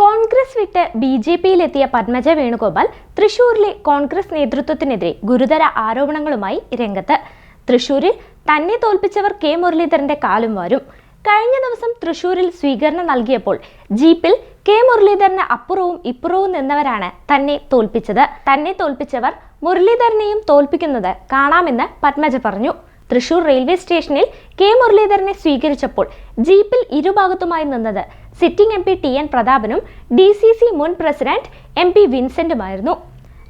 കോൺഗ്രസ് വിട്ട് B J പിയിലെത്തിയ പത്മജ വേണുഗോപാൽ തൃശൂരിലെ കോൺഗ്രസ് നേതൃത്വത്തിനെതിരെ ഗുരുതര ആരോപണങ്ങളുമായി രംഗത്ത്. തൃശൂരിൽ തന്നെ തോൽപ്പിച്ചവർ കെ മുരളീധരന്റെ കാലും വാരും. കഴിഞ്ഞ ദിവസം തൃശൂരിൽ സ്വീകരണം നൽകിയപ്പോൾ ജീപ്പിൽ കെ മുരളീധരന് അപ്പുറവും ഇപ്പുറവും നിന്നവരാണ് തന്നെ തോൽപ്പിച്ചത്. തന്നെ തോൽപ്പിച്ചവർ മുരളീധരനെയും തോൽപ്പിക്കുന്നത് കാണാമെന്ന് പത്മജ പറഞ്ഞു. തൃശൂർ റെയിൽവേ സ്റ്റേഷനിൽ കെ മുരളീധരനെ സ്വീകരിച്ചപ്പോൾ ജീപ്പിൽ ഇരുഭാഗത്തുമായി നിന്നത് sitting M P T N പ്രതാപനും D C C മുൻ പ്രസിഡന്റ് എം പി വിൻസെന്റുമായിരുന്നു.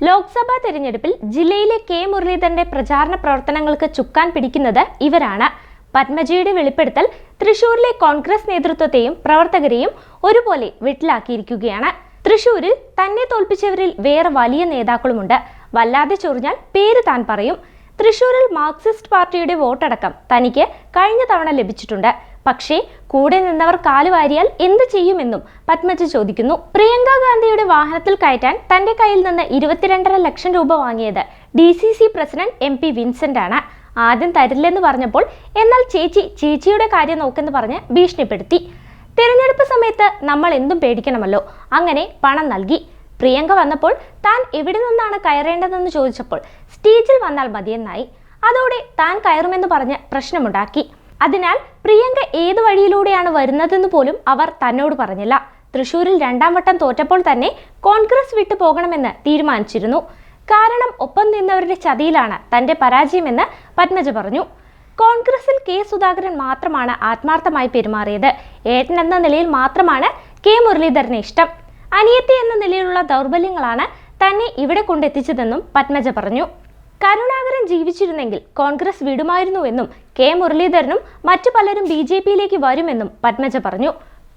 ലോക്സഭാ തെരഞ്ഞെടുപ്പിൽ ജില്ലയിലെ കെ മുരളീധരന്റെ പ്രചാരണ പ്രവർത്തനങ്ങൾക്ക് ചുക്കാൻ പിടിക്കുന്നത് ഇവരാണ്. പത്മജിയുടെ വെളിപ്പെടുത്തൽ തൃശൂരിലെ കോൺഗ്രസ് നേതൃത്വത്തെയും പ്രവർത്തകരെയും ഒരുപോലെ വെട്ടിലാക്കിയിരിക്കുകയാണ്. തൃശൂരിൽ തന്നെ തോൽപ്പിച്ചവരിൽ വേറെ വലിയ നേതാക്കളുമുണ്ട്. വല്ലാതെ ചൊറിഞ്ഞാൽ പേര് താൻ പറയും. തൃശൂരിൽ മാർക്സിസ്റ്റ് പാർട്ടിയുടെ വോട്ടടക്കം തനിക്ക് കഴിഞ്ഞ തവണ ലഭിച്ചിട്ടുണ്ട്. പക്ഷേ കൂടെ നിന്നവർ കാലുവാരിയാൽ എന്ത് ചെയ്യുമെന്നും പത്മജ ചോദിക്കുന്നു. പ്രിയങ്ക ഗാന്ധിയുടെ വാഹനത്തിൽ കയറ്റാൻ തന്റെ കയ്യിൽ നിന്ന് ഇരുപത്തിരണ്ടര ലക്ഷം രൂപ വാങ്ങിയത് D C C president M P Vincent ആണ് ആദ്യം തരില്ലെന്ന് പറഞ്ഞപ്പോൾ എന്നാൽ ചേച്ചി ചേച്ചിയുടെ കാര്യം നോക്കെന്ന് പറഞ്ഞ് ഭീഷണിപ്പെടുത്തി. തിരഞ്ഞെടുപ്പ് സമയത്ത് നമ്മൾ എന്തും പേടിക്കണമല്ലോ. അങ്ങനെ പണം നൽകി. പ്രിയങ്ക വന്നപ്പോൾ താൻ എവിടെ നിന്നാണ് കയറേണ്ടതെന്ന് ചോദിച്ചപ്പോൾ സ്റ്റേജിൽ വന്നാൽ മതിയെന്നായി. അതോടെ താൻ കയറുമെന്ന് പറഞ്ഞ് പ്രശ്നമുണ്ടാക്കി. അതിനാൽ പ്രിയങ്ക ഏത് വഴിയിലൂടെയാണ് വരുന്നതെന്ന് പോലും അവർ തന്നോട് പറഞ്ഞില്ല. തൃശൂരിൽ രണ്ടാം വട്ടം തോറ്റപ്പോൾ തന്നെ കോൺഗ്രസ് വിട്ടു പോകണമെന്ന് തീരുമാനിച്ചിരുന്നു. കാരണം ഒപ്പം നിന്നവരുടെ ചതിയിലാണ് തന്റെ പരാജയമെന്ന് പത്മജ പറഞ്ഞു. കോൺഗ്രസിൽ കെ സുധാകരൻ മാത്രമാണ് ആത്മാർത്ഥമായി പെരുമാറിയത്. ഏട്ടൻ എന്ന നിലയിൽ മാത്രമാണ് കെ മുരളീധരന് ഇഷ്ടം. അനിയത്തി എന്ന നിലയിലുള്ള ദൗർബല്യങ്ങളാണ് തന്നെ ഇവിടെ കൊണ്ടെത്തിച്ചതെന്നും പത്മജ പറഞ്ഞു. കരുണാകരൻ ജീവിച്ചിരുന്നെങ്കിൽ കോൺഗ്രസ് വിടുമായിരുന്നുവെന്നും കെ മുരളീധരനും മറ്റു പലരും ബി ജെ പിയിലേക്ക് വരുമെന്നും പത്മജ പറഞ്ഞു.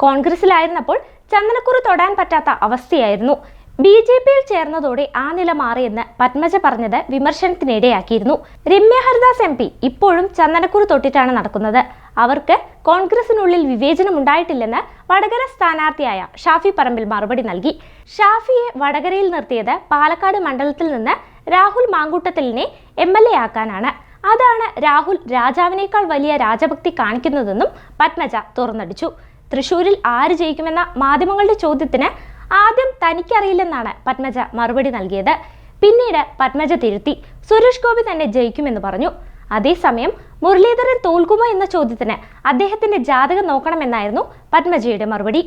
കോൺഗ്രസിലായിരുന്നപ്പോൾ ചന്ദനക്കുറി തൊടാൻ പറ്റാത്ത അവസ്ഥയായിരുന്നു. ബി ജെ പിയിൽ ചേർന്നതോടെ ആ നില മാറിയെന്ന് പത്മജ പറഞ്ഞത് വിമർശനത്തിനിടയാക്കിയിരുന്നു. രമ്യ ഹരിദാസ് എം പി ഇപ്പോഴും ചന്ദനക്കുറി തൊട്ടിട്ടാണ് നടക്കുന്നത്. അവർക്ക് കോൺഗ്രസിനുള്ളിൽ വിവേചനം ഉണ്ടായിട്ടില്ലെന്ന് വടകര സ്ഥാനാർത്ഥിയായ ഷാഫി പറമ്പിൽ മറുപടി നൽകി. ഷാഫിയെ വടകരയിൽ നിർത്തിയത് പാലക്കാട് മണ്ഡലത്തിൽ നിന്ന് രാഹുൽ മാങ്കൂട്ടത്തിലിനെ എം എൽ എ ആക്കാനാണ്. അതാണ് രാഹുൽ രാജാവിനേക്കാൾ വലിയ രാജഭക്തി കാണിക്കുന്നതെന്നും പത്മജ തുറന്നടിച്ചു. തൃശൂരിൽ ആര് ജയിക്കുമെന്ന മാധ്യമങ്ങളുടെ ചോദ്യത്തിന് ആദ്യം തനിക്കറിയില്ലെന്നാണ് പത്മജ മറുപടി നൽകിയത്. പിന്നീട് പത്മജ തിരുത്തി. സുരേഷ് ഗോപി തന്നെ ജയിക്കുമെന്ന് പറഞ്ഞു. അതേസമയം മുരളീധരൻ തോൽക്കുമോ എന്ന ചോദ്യത്തിന് അദ്ദേഹത്തിന്റെ ജാതകം നോക്കണമെന്നായിരുന്നു പത്മജയുടെ മറുപടി.